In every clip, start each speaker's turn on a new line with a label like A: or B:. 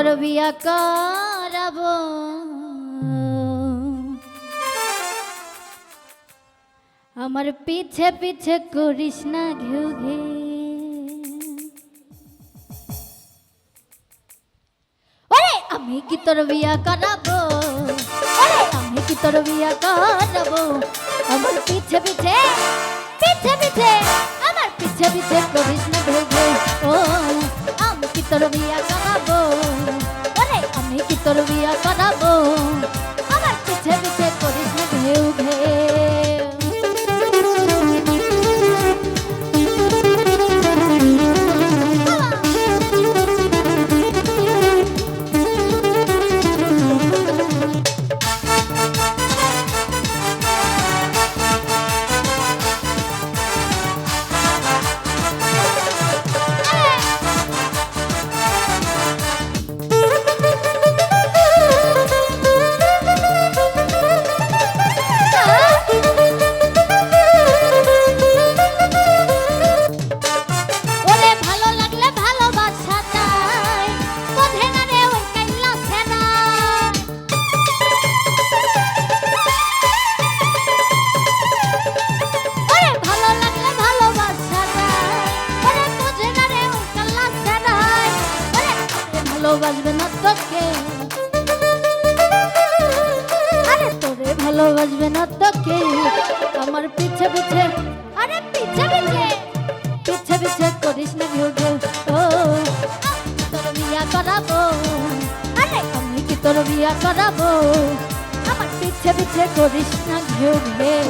A: তোর বিয়া করাবো আমার পিছে পিছে করিস না ঘেউ ঘে। ওরে, আমি কি তোর বিয়া করাবো আমি কি তোর বিয়া করাবো আমার পিছে পিছে পিছে পিছে, আমার পিছে পিছে করিস না ঘেউ ঘেউ ও, আমি কি তোর বিয়া করাবো ভালোবাসবে না তোকে। আরে তোরে ভালোবাসবে না তোকে। আমার পিছে পিছে, আরে পিছে পিছে পিছে পিছে করিস না ঘেউ ঘেউ ও তোর বিয়া করাবো। আরে আমি কি তোর বিয়া করাবো? আমার পিছে পিছে করিস না ঘেউ ঘেউ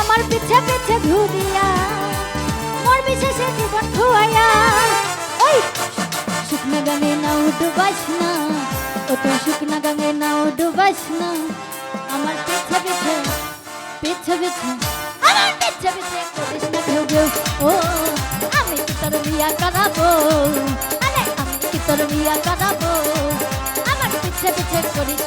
A: আমার পিছে পিছে ঘুরিয়া, মোর বিশেষে জীবন খুয়াইয়া ওই, শুকনা গাঙে নাও ডুবাস না ও তো শুকনা গাঙে বিয়া করাবো। তোর বিয়া করাবো। আমার পিছে পিছে করিস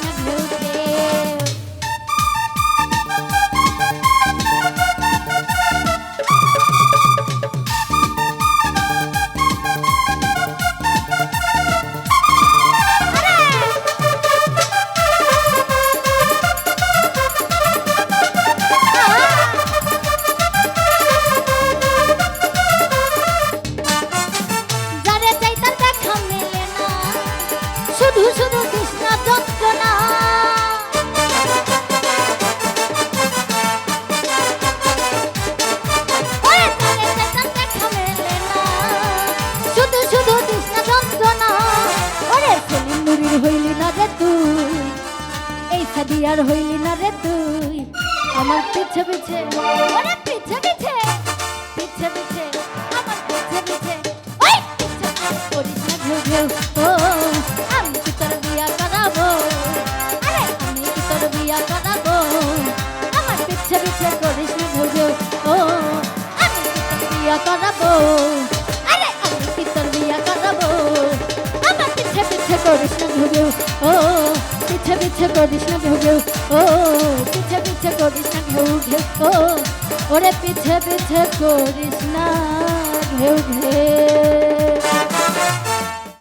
A: এই সাদিয়ার হইলি না রে তুই? আমার পিছে পিছে পিছে পিছে পিছে পিছে, আমার পিছে পিছে। ওই, পিছে করিস না ঘেউ কি বিয়া করাবো? আরে কি বিয়া করাবো? আমার পিছে পিছে করিস না কি বিয়া করাবো? আরে কি বিয়া করাবো? আমার পিছে পিছে করিস না ঘেউ। ও পিছে পিছে করিস না ঘেউ ঘেউ ও, পিছে পিছে করিস না ঘেউ ঘেউ ও, ওরে পিছে পিছে করিস না ঘেউ ঘেউ